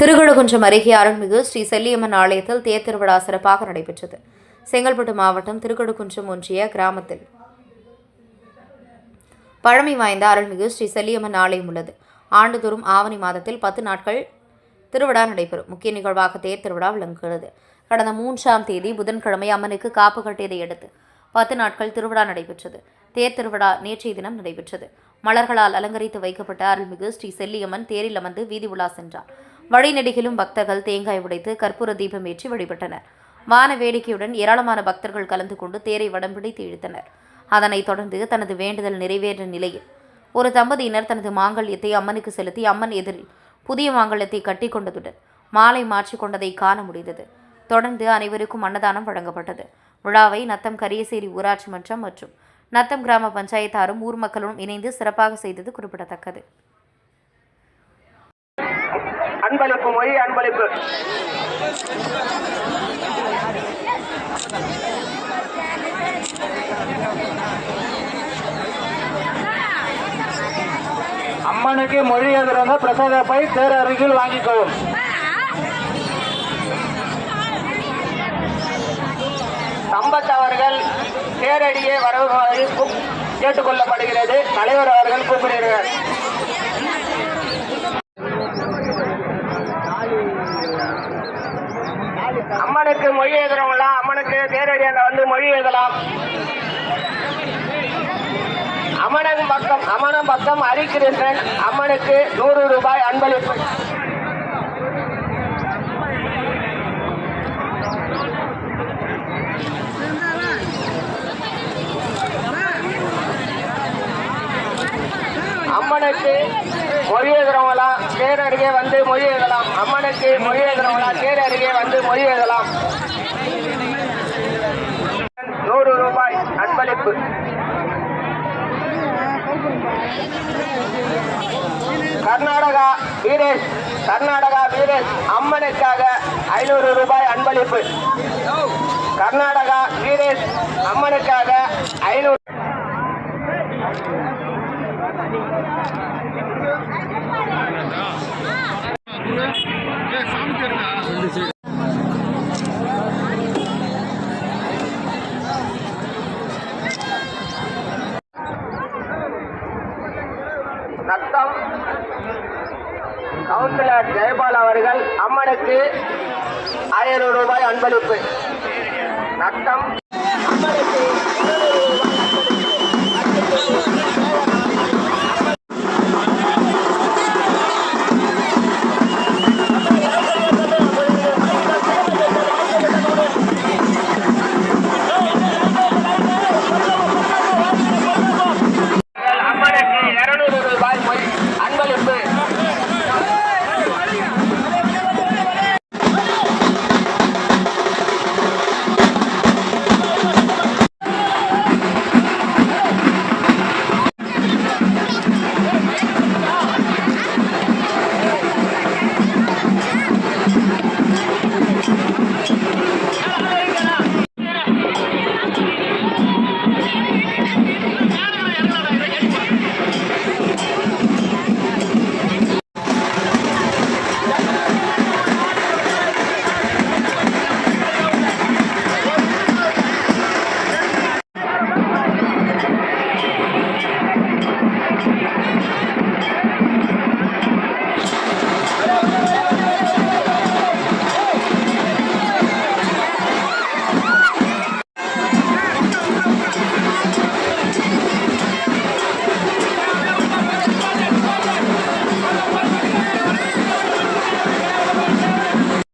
திருக்கழுகுன்றம் அருகே அருள்மிகு ஸ்ரீ செல்லியம்மன் ஆலயத்தில் தேர் திருவிழா சிறப்பாக நடைபெற்றது. செங்கல்பட்டு மாவட்டம் திருக்கழுகுன்றம் ஒன்றிய கிராமத்தில். பழமை வாய்ந்த அருள்மிகு ஸ்ரீ செல்லியம்மன் ஆலயம் உள்ளது. ஆண்டுதோறும் ஆவணி மாதத்தில் பத்து நாட்கள் திருவிழா நடைபெறும். முக்கிய நிகழ்வாக தேர் திருவிழா விளங்குகிறது. கடந்த மூன்றாம் தேதி புதன்கிழமை அம்மனுக்கு காப்பு கட்டியதை அடுத்து பத்து நாட்கள் திருவிழா நடைபெற்றது. தேர் திருவிழா நேற்றைய தினம் நடைபெற்றது. மலர்களால் அலங்கரித்து வைக்கப்பட்ட அருள்மிகு ஸ்ரீ செல்லியம்மன் தேரில் அமர்ந்து வீதி உலா சென்றார். வழிநெடுகிலும் பக்தர்கள் தேங்காய் உடைத்து கற்பூர தீபம் ஏற்றி வழிபட்டனர். வான வேடிக்கையுடன் ஏராளமான பக்தர்கள் கலந்து கொண்டு தேரை வடம் பிடித்து இழுத்தனர் அதனைத் தொடர்ந்து தனது வேண்டுதல் நிறைவேற்ற நிலையில் ஒரு தம்பதியினர் தனது மாங்கல்யத்தை அம்மனுக்கு செலுத்தி அம்மன் எதிரில் புதிய மாங்கல்யத்தை கட்டி கொண்டதுடன் மாலை மாற்றிக்கொண்டதை காண முடிந்தது. தொடர்ந்து அனைவருக்கும் அன்னதானம் வழங்கப்பட்டது. விழாவை நத்தம் கரியசேரி ஊராட்சி மன்றம் மற்றும் நத்தம் கிராம பஞ்சாயத்தாரும் ஊர் மக்களும் இணைந்து சிறப்பாக செய்தது குறிப்பிடத்தக்கது. அன்பளிப்பு மொழி அன்பளிப்பு. அம்மனுக்கு மொழி எதிர்ந்த பிரசாத பை தேர் அருகில் வாங்கிக்கொள்ளும். சம்பத் அவர்கள் நேரடியே வரவுமாறு கேட்டுக்கொள்ளப்படுகிறது. தலைவர் அவர்கள் கூப்பிடுகிறார். அம்மனுக்கு மொழி எழுதுறவங்களாம் அம்மனுக்கு நேரடியாக வந்து மொழி எழுதலாம். அமனன் பக்கம் அமனம் பக்கம் ஹரிகிருஷ்ணன் அம்மனுக்கு நூறு ரூபாய் அன்பளிப்பு. அம்மனுக்கு மொழி எழுதுறவங்களாம் தேர் அருகே வந்து மொழி எழுதலாம். அம்மனுக்கு மொழி எழுதுறவங்களாம் தேர் அருகே வந்து மொழி எழுதலாம். நூறு ரூபாய் அன்பளிப்பு. கர்நாடகா வீரேஷ் கர்நாடகா வீரேஷ் அம்மனுக்காக ஐநூறு ரூபாய் அன்பளிப்பு. கர்நாடகா வீரேஷ் அம்மனுக்காக ஐநூறு நத்தம் கவுன்சிலர் ஜெயபால் அவர்கள் அம்மனுக்கு ஆயிரம் ரூபாய் அன்பளிப்பு. நத்தம் அம்மனுக்கு